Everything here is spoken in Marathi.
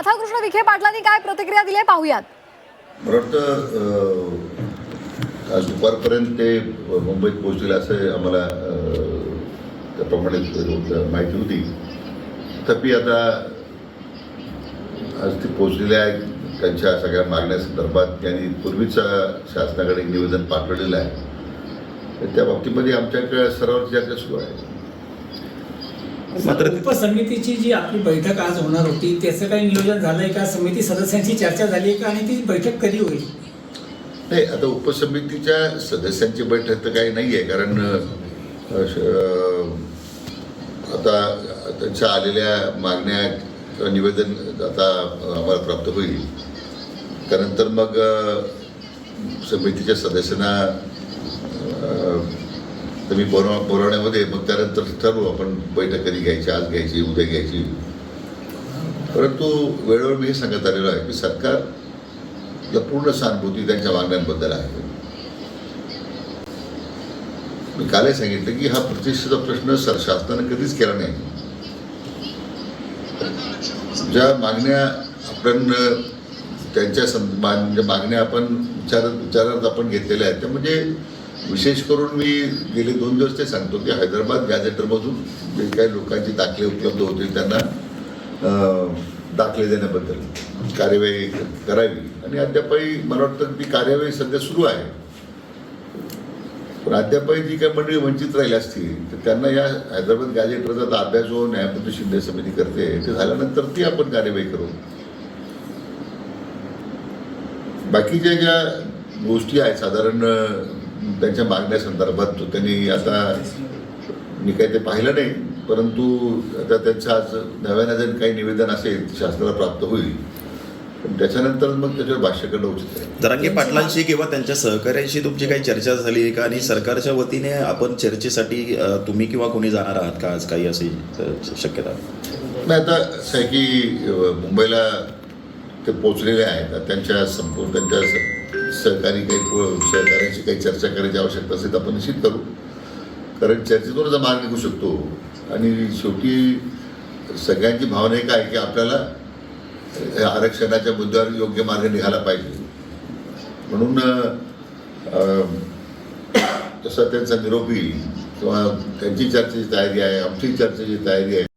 राधाकृष्ण विखे पाटलांनी काय प्रतिक्रिया दिली पाहूयात. आज दुपारपर्यंत ते मुंबईत पोहोचतील असं आम्हाला त्याप्रमाणे माहिती होती. तथापि आता आज ते पोचलेले आहेत त्यांच्या सगळ्या मागण्यासंदर्भात त्यांनी पूर्वीचा शासनाकडे निवेदन पाठवलेलं आहे. तर त्या बाबतीमध्ये आमच्याकडे सर्व चर्चा सुरू आहे. मात्र उपसमितीची जी आपली बैठक आज होणार होती त्याचं काही नियोजन झालंय का? समिती सदस्यांची चर्चा झाली का? आणि ती बैठक कधी होईल? नाही आता उपसमितीच्या सदस्यांची बैठक तर काही नाही आहे कारण आता त्यांच्या आलेल्या मागण्या किंवा निवेदन आता आम्हाला प्राप्त होईल. त्यानंतर मग समितीच्या सदस्यांना तुम्ही बोलव बोलवण्यामध्ये मग त्यानंतर ठरवू. आपण बैठक कधी घ्यायची आज घ्यायची उद्या घ्यायची. परंतु वेळोवेळी मी हे सांगत आलेलो आहे की सरकारला पूर्ण सहानुभूती त्यांच्या मागण्यांबद्दल आहे. मी कालही सांगितलं की हा प्रतिष्ठेचा प्रश्न सर शासनानं कधीच केला नाही. ज्या मागण्या आपण त्यांच्या सं मान- मागण्या आपण विचार विचारात आपण घेतलेल्या आहेत त्या म्हणजे विशेष करून मी गेले दोन दिवस ते सांगतो की हैदराबाद गॅझेटरमधून जे काही लोकांचे दाखले उपलब्ध होतील त्यांना दाखले देण्याबद्दल कार्यवाही करावी. आणि अद्यापही मला वाटतं ती कार्यवाही सध्या सुरू आहे. पण अद्यापही जी काही मंडळी वंचित राहिली असतील तर त्यांना या हैदराबाद गॅजेटरचा अभ्यास जो न्यायमूर्ती शिंदे समिती करते ते झाल्यानंतर ती आपण कार्यवाही करू. बाकीच्या ज्या गोष्टी आहेत साधारण त्यांच्या मागण्यासंदर्भात तो त्यांनी आता मी काही ते पाहिलं नाही परंतु आता त्यांचं आज नव्यानं जर काही निवेदन असेल शासनाला प्राप्त होईल पण त्याच्यानंतर मग त्याच्यावर भाष्य करणं उचित आहे. जरांगे पाटलांशी किंवा त्यांच्या सहकार्यांशी तुमची काही चर्चा झाली आहे का? आणि सरकारच्या वतीने आपण चर्चेसाठी तुम्ही किंवा कोणी जाणार आहात का आज? काही अशी अ, शक्यता? नाही आता असं आहे की मुंबईला ते पोचलेले आहेत त्यांच्या संपूर्ण त्यांच्या सहकारी काही पो- सहकार्यांशी काही चर्चा करायची आवश्यकता असेल तर आपण निश्चित करू. कारण चर्चेतूनच मार्ग निघू शकतो. आणि शेवटी सगळ्यांची भावना एक आहे की आपल्याला आरक्षणाच्या मुद्द्यावर योग्य मार्ग निघाला पाहिजे. म्हणून तसं त्यांचा निरोप येईल किंवा त्यांची चर्चेची तयारी आहे आमची चर्चेची तयारी आहे.